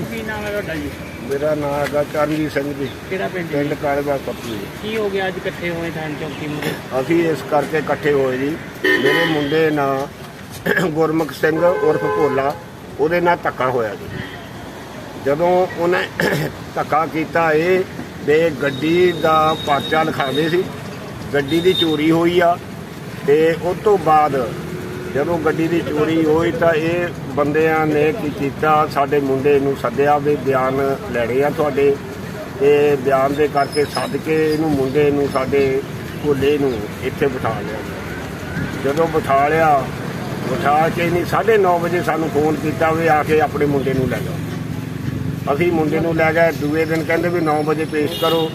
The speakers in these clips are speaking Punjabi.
ਕੀ ਨਾਮ ਹੈ ਤੁਹਾਡਾ ਜੀ? ਮੇਰਾ ਨਾਮ ਹੈਗਾ ਚਰਨਜੀਤ ਸਿੰਘ ਜੀ। ਕਿਹੜਾ ਪਿੰਡ ਜੀ? ਪਿੰਡ ਕੱਪੀ ਕੀ ਹੋ ਗਿਆ ਅੱਜ ਇਕੱਠੇ ਹੋਏ ਥਾਣ ਚੌਕੀ ਮੁਰੇ ਅਸੀਂ ਇਸ ਕਰਕੇ ਇਕੱਠੇ ਹੋਏ ਜੀ। ਮੇਰੇ ਮੁੰਡੇ ਨਾਲ ਗੁਰਮੁਖ ਸਿੰਘ ਉਰਫ ਭੋਲਾ ਉਹਦੇ ਨਾਲ ਧੱਕਾ ਹੋਇਆ ਜੀ। ਜਦੋਂ ਉਹਨੇ ਧੱਕਾ ਕੀਤਾ ਇਹ ਦੇ ਗੱਡੀ ਦਾ ਪਰਚਾ ਲਿਖਾਉਂਦੇ ਸੀ। ਗੱਡੀ ਦੀ ਚੋਰੀ ਹੋਈ ਆ ਤੇ ਉਸ ਤੋਂ ਬਾਅਦ ਜਦੋਂ ਗੱਡੀ ਦੀ ਚੋਰੀ ਹੋਈ ਤਾਂ ਇਹ ਬੰਦਿਆਂ ਨੇ ਕੀ ਕੀਤਾ? ਸਾਡੇ ਮੁੰਡੇ ਨੂੰ ਸੱਦਿਆ ਵੀ ਬਿਆਨ ਲੈਣੇ ਆ ਤੁਹਾਡੇ। ਤੇ ਬਿਆਨ ਦੇ ਕਰਕੇ ਸੱਦ ਕੇ ਇਹਨੂੰ ਮੁੰਡੇ ਨੂੰ, ਸਾਡੇ ਭੋਲੇ ਨੂੰ ਇੱਥੇ ਬਿਠਾ ਲਿਆ। ਜਦੋਂ ਬਿਠਾ ਲਿਆ, ਬਿਠਾ ਕੇ ਨਹੀਂ 9:30 ਵਜੇ ਸਾਨੂੰ ਫੋਨ ਕੀਤਾ ਵੀ ਆ ਕੇ ਆਪਣੇ ਮੁੰਡੇ ਨੂੰ ਲੈ ਜਾਓ। ਅਸੀਂ ਮੁੰਡੇ ਨੂੰ ਲੈ ਗਏ, ਦੂਏ ਦਿਨ ਕਹਿੰਦੇ ਵੀ 9 ਵਜੇ ਪੇਸ਼ ਕਰੋ।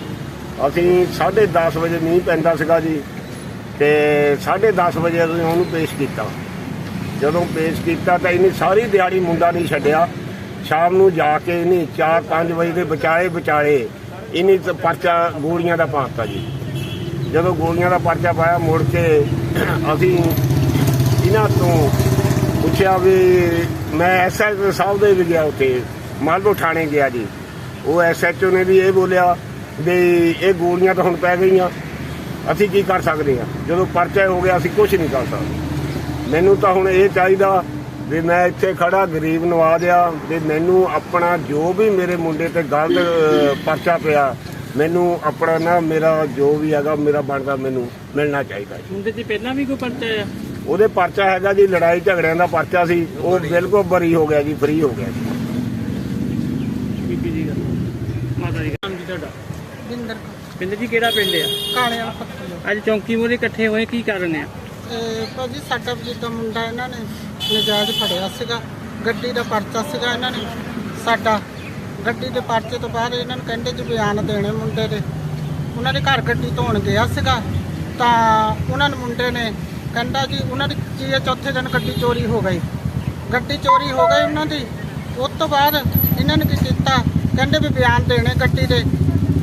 ਅਸੀਂ 10:30 ਵਜੇ ਮੀਂਹ ਪੈਂਦਾ ਸੀਗਾ ਜੀ, ਤੇ 10:30 ਵਜੇ ਅਸੀਂ ਉਹਨੂੰ ਪੇਸ਼ ਕੀਤਾ। ਜਦੋਂ ਪੇਸ਼ ਕੀਤਾ ਤਾਂ ਇਹਨੇ ਸਾਰੀ ਦਿਹਾੜੀ ਮੁੰਡਾ ਨਹੀਂ ਛੱਡਿਆ। ਸ਼ਾਮ ਨੂੰ ਜਾ ਕੇ ਇਹਨੇ 4-5 ਵਜੇ ਦੇ ਬਚਾਏ ਬਚਾਏ ਇਹਨੇ ਤਾਂ ਪਰਚਾ ਗੋਲੀਆਂ ਦਾ ਪਾਤਾ ਜੀ। ਜਦੋਂ ਗੋਲੀਆਂ ਦਾ ਪਰਚਾ ਪਾਇਆ, ਮੁੜ ਕੇ ਅਸੀਂ ਇਹਨਾਂ ਤੋਂ ਪੁੱਛਿਆ ਵੀ ਮੈਂ ਐਸਐਚ ਸਾਹਿਬ ਦੇ ਵੀ ਗਿਆ ਉੱਥੇ, ਮਾਲਵੋ ਥਾਣੇ ਗਿਆ ਜੀ। ਉਹ ਐਸਐਚਓ ਨੇ ਵੀ ਇਹ ਬੋਲਿਆ ਵੀ ਇਹ ਗੋਲੀਆਂ ਤਾਂ ਹੁਣ ਪੈ ਗਈਆਂ। ਅਸੀਂ ਕੀ ਕਰ ਸਕਦੇ ਹਾਂ? ਜਦੋਂ ਪਰਚਾ ਹੋ ਗਿਆ, ਅਸੀਂ ਕੁਝ ਨਹੀਂ ਕਰ ਸਕਦੇ। ਮੈਨੂੰ ਤਾਂ ਹੁਣ ਇਹ ਚਾਹੀਦਾ ਵੀ ਮੈਂ ਇੱਥੇ ਖੜਾ ਗਰੀਬ ਨਵਾਜ਼ ਆ ਵੀ ਮੈਨੂੰ ਆਪਣਾ ਜੋ ਵੀ ਮੇਰੇ ਮੁੰਡੇ ਤੇ ਗਲਤ ਪਰਚਾ ਪਿਆ ਮੈਨੂੰ ਆਪਣਾ ਨਾ ਮੇਰਾ ਜੋ ਵੀ ਹੈਗਾ ਮੇਰਾ ਬਣਦਾ ਮੈਨੂੰ ਮਿਲਣਾ ਚਾਹੀਦਾ ਜੀ। ਮੁੰਡੇ ਤੇ ਪਹਿਲਾਂ ਵੀ ਕੋਈ ਪਰਚਾ ਆ? ਉਹਦੇ ਪਰਚਾ ਹੈਗਾ ਜੀ ਲੜਾਈ ਝਗੜਿਆਂ ਦਾ ਪਰਚਾ ਸੀ ਉਹ ਬਿਲਕੁਲ ਬਰੀ ਹੋ ਗਿਆ ਜੀ ਫ੍ਰੀ ਹੋ ਗਿਆ ਜੀ। ਬੀਬੀ ਜੀ ਦਾ ਮਾਤਾ ਜੀ ਦਾ ਨਾਮ ਜੀ ਤੁਹਾਡਾ? ਬਿੰਦਰ ਪਿੰਡ ਜੀ ਕਿਹੜਾ ਪਿੰਡ ਆ? ਕਾਲੇ ਵਾਲਾ ਪੱਤਰ ਅੱਜ ਚੌਂਕੀ ਮੁਰੇ ਇਕੱਠੇ ਹੋਏ ਕੀ ਕਾਰਨ ਆ? ਭਾਜੀ ਸਾਡਾ ਜਿੱਦਾਂ ਮੁੰਡਾ ਇਹਨਾਂ ਨੇ ਨਜਾਇਜ਼ ਫੜਿਆ ਸੀਗਾ, ਗੱਡੀ ਦਾ ਪਰਚਾ ਸੀਗਾ ਇਹਨਾਂ ਨੇ, ਸਾਡਾ ਗੱਡੀ ਦੇ ਪਰਚੇ ਤੋਂ ਬਾਅਦ ਇਹਨਾਂ ਨੂੰ ਕਹਿੰਦੇ ਜੀ ਬਿਆਨ ਦੇਣੇ ਮੁੰਡੇ ਦੇ। ਉਹਨਾਂ ਦੇ ਘਰ ਗੱਡੀ ਧੋਣ ਗਿਆ ਸੀਗਾ, ਤਾਂ ਉਹਨਾਂ ਨੂੰ ਮੁੰਡੇ ਨੇ ਕਹਿੰਦਾ ਜੀ, ਉਹਨਾਂ ਦੀ ਚੀਏ ਚੌਥੇ ਦਿਨ ਗੱਡੀ ਚੋਰੀ ਹੋ ਗਈ। ਗੱਡੀ ਚੋਰੀ ਹੋ ਗਈ ਉਹਨਾਂ ਦੀ, ਉਸ ਤੋਂ ਬਾਅਦ ਇਹਨਾਂ ਨੇ ਕੀ ਕੀਤਾ, ਕਹਿੰਦੇ ਵੀ ਬਿਆਨ ਦੇਣੇ ਗੱਡੀ ਦੇ,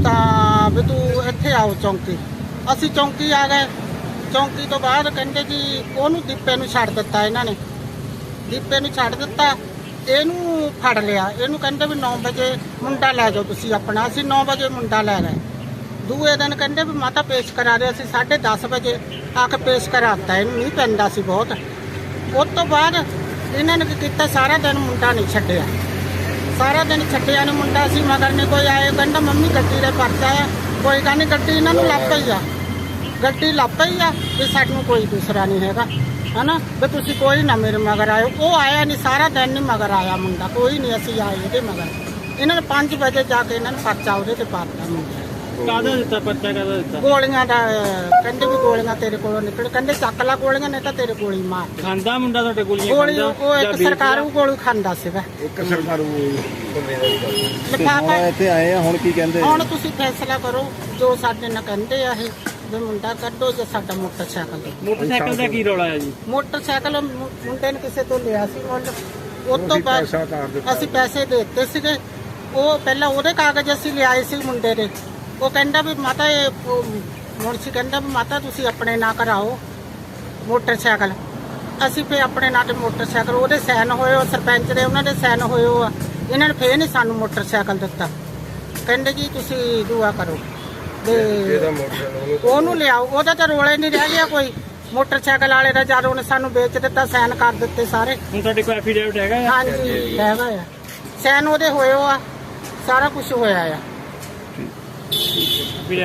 ਤਾਂ ਵੀ ਤੂੰ ਇੱਥੇ ਆਓ ਚੌਂਕੀ। ਅਸੀਂ ਚੌਂਕੀ ਆ ਗਏ ਚੌਂਕੀ ਤੋਂ ਬਾਅਦ ਕਹਿੰਦੇ ਜੀ ਉਹਨੂੰ ਦੀਪੇ ਨੂੰ ਛੱਡ ਦਿੱਤਾ ਇਹਨਾਂ ਨੇ। ਦੀਪੇ ਨੂੰ ਛੱਡ ਦਿੱਤਾ, ਇਹਨੂੰ ਫੜ ਲਿਆ। ਇਹਨੂੰ ਕਹਿੰਦੇ ਵੀ 9 ਵਜੇ ਮੁੰਡਾ ਲੈ ਜਾਓ ਤੁਸੀਂ ਆਪਣਾ। ਅਸੀਂ 9 ਵਜੇ ਮੁੰਡਾ ਲੈ ਗਏ ਦੂਏ ਦਿਨ ਕਹਿੰਦੇ ਵੀ ਮਾਤਾ ਪੇਸ਼ ਕਰਾ ਰਹੇ, ਅਸੀਂ 10:30 ਵਜੇ ਆ ਕੇ ਪੇਸ਼ ਕਰਾਤਾ ਇਹਨੂੰ ਨਹੀਂ ਪੈਂਦਾ ਸੀ ਬਹੁਤ। ਉਸ ਤੋਂ ਬਾਅਦ ਇਹਨਾਂ ਨੇ ਕੀ ਕੀਤਾ, ਸਾਰਾ ਦਿਨ ਮੁੰਡਾ ਨਹੀਂ ਛੱਡਿਆ। ਸਾਰਾ ਦਿਨ ਛੱਡਿਆ ਨਹੀਂ ਮੁੰਡਾ ਸੀ, ਮਗਰ ਨਹੀਂ ਕੋਈ ਆਏ ਕਹਿੰਦਾ, ਮੰਮੀ ਗੱਡੀ ਦੇ ਪਰਚਾ ਆ। ਕੋਈ ਗੱਲ ਨਹੀਂ ਗੱਡੀ ਇਹਨਾਂ ਨੂੰ ਲੱਭ ਪਈ ਆ। ਗੱਡੀ ਲੱਭ ਪਈ ਆ ਵੀ ਸਾਨੂੰ ਕੋਈ ਦੂਸਰਾ ਨਹੀਂ ਹੈਗਾ ਹਨਾ? ਵੀ ਤੁਸੀਂ ਕੋਈ ਨਾ ਮੇਰੇ ਮਗਰ ਆਇਓ। ਉਹ ਆਇਆ ਨਹੀਂ ਸਾਰਾ ਦਿਨ ਨਹੀਂ ਮਗਰ ਆਇਆ ਮੁੰਡਾ ਕੋਈ ਨਹੀਂ ਅਸੀਂ ਆਏ ਇਹਦੇ ਮਗਰ। ਇਹਨਾਂ ਨੇ 5 ਵਜੇ ਜਾ ਕੇ ਇਹਨਾਂ ਨੇ ਪਰਚਾ ਉਹਦੇ ਤੇ ਪਾਤਾ ਮੁੰਡੇ ਕਾਹਦਾ ਦਿੱਤਾ ਪਰਚਾ ਕਾਹਦਾ ਦਿੱਤਾ? ਗੋਲੀਆਂ ਦਾ ਕਹਿੰਦੇ ਵੀ ਗੋਲੀਆਂ ਤੇਰੇ ਕੋਲੋਂ ਨਿਕਲ ਕਹਿੰਦੇ ਚੱਕ ਲਾ ਗੋਲੀਆਂ ਨਹੀਂ ਤਾਂ ਤੇਰੇ ਗੋਲੀ ਮਾਰ। ਖਾਂਦਾ ਮੁੰਡਾ ਤੁਹਾਡੇ ਗੋਲੀਆਂ ਗੋਲੀ ਖਾਂਦਾ? ਉਹ ਇੱਕ? ਸਰਕਾਰੂ ਗੋਲੀ ਖਾਂਦਾ ਸੀਗਾ। ਇੱਕ ਸਰਕਾਰੂ ਲਿਫਾਫਾ ਇੱਥੇ ਆਏ ਆ ਹੁਣ ਕੀ ਕਹਿੰਦੇ? ਹੁਣ ਤੁਸੀਂ ਫੈਸਲਾ ਕਰੋ ਜੋ ਸਾਡੇ ਨਾਲ ਕਹਿੰਦੇ ਆ ਇਹ। ਵੀ ਮੁੰਡਾ ਕੱਢੋ ਜੇ ਸਾਡਾ ਮੋਟਰਸਾਈਕਲ ਦਿਓ। ਮੋਟਰਸਾਈਕਲ ਦਾ ਕੀ ਰੌਲਾ ਆ ਜੀ? ਮੋਟਰਸਾਈਕਲ ਮੁ- ਮੁੰਡੇ ਨੇ ਕਿਸੇ ਤੋਂ ਲਿਆ ਸੀ ਮੁੱਲ ਉਸ ਤੋਂ ਉਹਦੀ ਬਾਅਦ ਪੈਸਾ ਤਾਰ ਦਿੱਤਾ। ਅਸੀਂ ਪੈਸੇ ਦੇ ਦਿੱਤੇ ਸੀਗੇ। ਉਹ ਪਹਿਲਾਂ ਉਹਦੇ ਕਾਗਜ਼ ਅਸੀਂ ਲਿਆਏ ਸੀ ਮੁੰਡੇ ਦੇ। ਉਹ ਕਹਿੰਦਾ ਵੀ ਮਾਤਾ ਇਹ ਉਹ ਮੁਨਸੀ ਕਹਿੰਦਾ ਵੀ ਮਾਤਾ ਤੁਸੀਂ ਆਪਣੇ ਨਾਂ ਕਰਾਓ ਮੋਟਰਸਾਈਕਲ। ਅਸੀਂ ਫੇ ਆਪਣੇ ਨਾਂ ਤੇ ਮੋਟਰਸਾਈਕਲ ਉਹਦੇ ਸਾਈਨ ਹੋਏ ਉਹ ਸਰਪੰਚ ਦੇ ਉਹਨਾਂ ਦੇ ਸਾਈਨ ਹੋਏ ਉਹ ਆ। ਇਹਨਾਂ ਨੇ ਫੇਰ ਨਹੀਂ ਸਾਨੂੰ ਮੋਟਰਸਾਈਕਲ ਦਿੱਤਾ। ਕਹਿੰਦੇ ਜੀ ਤੁਸੀਂ ਦੁਆ ਕਰੋ। ਤੇ ਉਹਨੂੰ ਲਿਆਓ ਉਹਦਾ ਤਾਂ ਰੋਲੇ ਨਹੀਂ ਰਹਿ ਗਿਆ ਕੋਈ। ਮੋਟਰਸਾਈਕਲ ਵਾਲੇ ਦਾ ਜਦ ਉਹਨੇ ਸਾਨੂੰ ਵੇਚ ਦਿੱਤਾ ਸਾਈਨ ਕਰ ਦਿੱਤੇ ਸਾਰੇ। ਹੁਣ ਤੁਹਾਡੇ ਕੋਲ ਐਫੀਡੇਵਿਟ ਹੈਗਾ ਆ? ਹਾਂਜੀ ਹੈਗਾ ਆ। ਸੈਨ ਉਹਦੇ ਹੋਏ ਹੋ ਆ ਸਾਰਾ ਕੁਝ ਹੋਇਆ ਆ। ਵੀ